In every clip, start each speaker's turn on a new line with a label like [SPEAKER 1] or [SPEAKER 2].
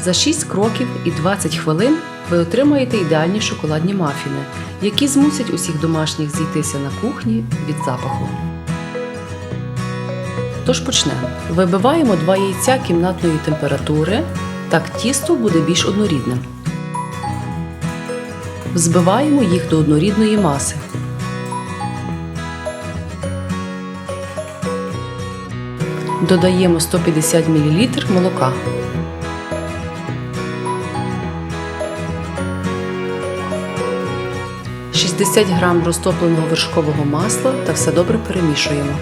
[SPEAKER 1] За 6 кроків і 20 хвилин ви отримаєте ідеальні шоколадні мафіни, які змусять усіх домашніх зійтися на кухні від запаху. Тож почнемо. Вибиваємо два яйця кімнатної температури, так тісто буде більш однорідним. Взбиваємо їх до однорідної маси. Додаємо 150 мл молока. – 60 г розтопленого вершкового масла та все добре перемішуємо.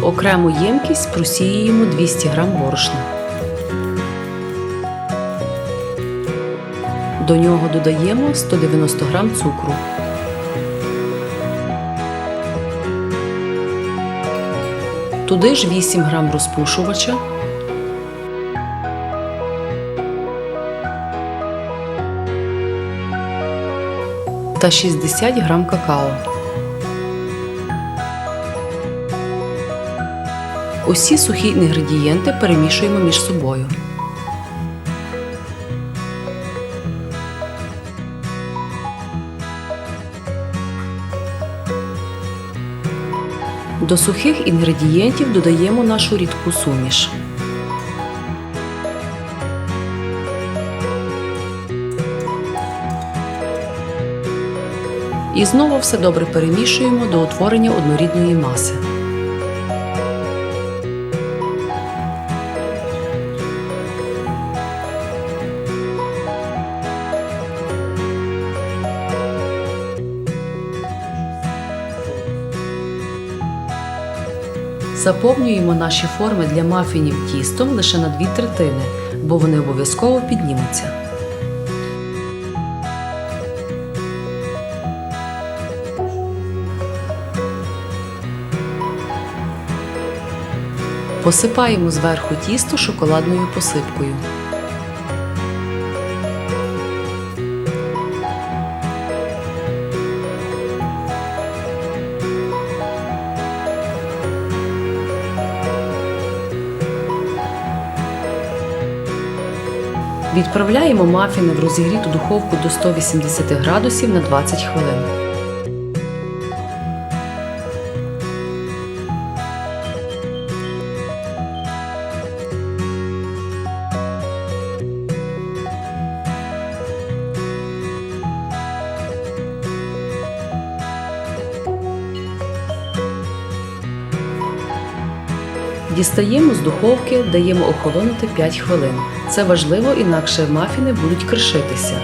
[SPEAKER 1] В окрему ємкість просіюємо 200 г борошна. До нього додаємо 190 г цукру. Туди ж 8 г розпушувача. Та 60 г какао. Усі сухі інгредієнти перемішуємо між собою. До сухих інгредієнтів додаємо нашу рідку суміш. І знову все добре перемішуємо до утворення однорідної маси. Заповнюємо наші форми для мафінів тістом лише на дві третини, бо вони обов'язково піднімуться. Посипаємо зверху тісто шоколадною посипкою. Відправляємо мафіни в розігріту духовку до 180 градусів на 20 хвилин. Дістаємо з духовки, даємо охолонути 5 хвилин. Це важливо, інакше мафіни будуть кришитися.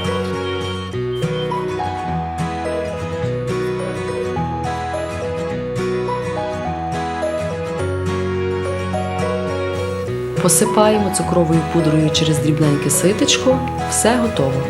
[SPEAKER 1] Посипаємо цукровою пудрою через дрібненьке ситечко. Все готово.